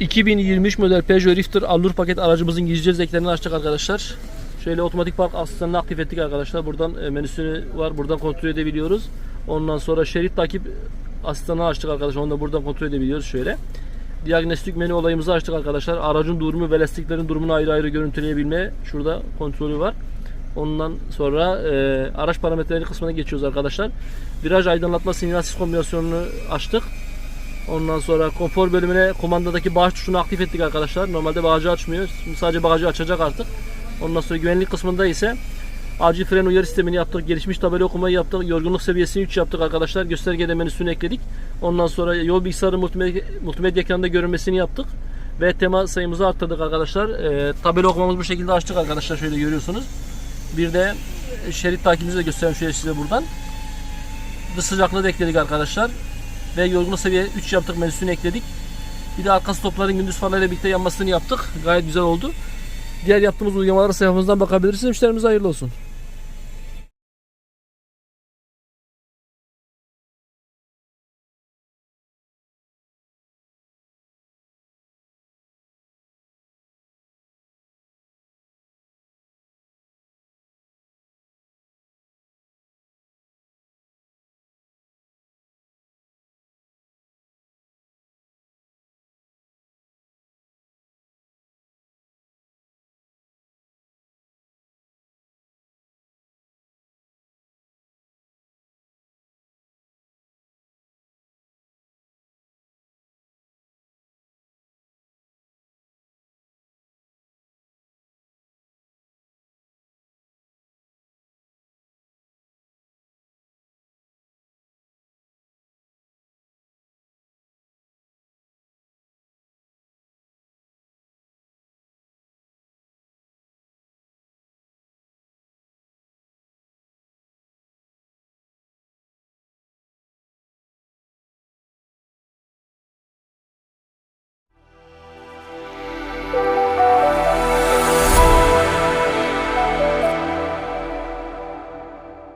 2023 model Peugeot Rifter Allure paket aracımızın gizli eklerini açtık arkadaşlar. Şöyle otomatik park asistanını aktif ettik arkadaşlar. Buradan e, menüsü var. Buradan kontrol edebiliyoruz. Ondan sonra şerit takip asistanı açtık arkadaşlar. Onu da buradan kontrol edebiliyoruz şöyle. Diagnostik menü olayımızı açtık arkadaşlar. Aracın durumu ve lastiklerin durumunu ayrı ayrı görüntüleyebilme şurada kontrolü var. Ondan sonra e, araç parametreleri kısmına geçiyoruz arkadaşlar. Viraj aydınlatma sinyalsiz kombinasyonunu açtık. Ondan sonra konfor bölümüne kumandadaki bağış tuşunu aktif ettik arkadaşlar. Normalde bağcı açmıyor. Şimdi sadece bağcı açacak artık. Ondan sonra güvenlik kısmında ise acil fren uyarı sistemini yaptık. Gelişmiş tabela okumayı yaptık. Yorgunluk seviyesini 3 yaptık arkadaşlar. Göstergede menüsünü ekledik. Ondan sonra yol bilgisayarı multimedya, multimedya ekranında görünmesini yaptık. Ve tema sayımızı arttırdık arkadaşlar. Ee, tabela okumamızı bu şekilde açtık arkadaşlar. Şöyle görüyorsunuz. Bir de şerit takibimizi de göstereyim şöyle size buradan. Dış sıcaklığı da ekledik arkadaşlar. Ve yorgunluk seviye 3 yaptık menüsünü ekledik. Bir de arka stopların gündüz farlarıyla birlikte yanmasını yaptık. Gayet güzel oldu. Diğer yaptığımız uygulamalara sayfamızdan bakabilirsiniz. Müşterimize hayırlı olsun.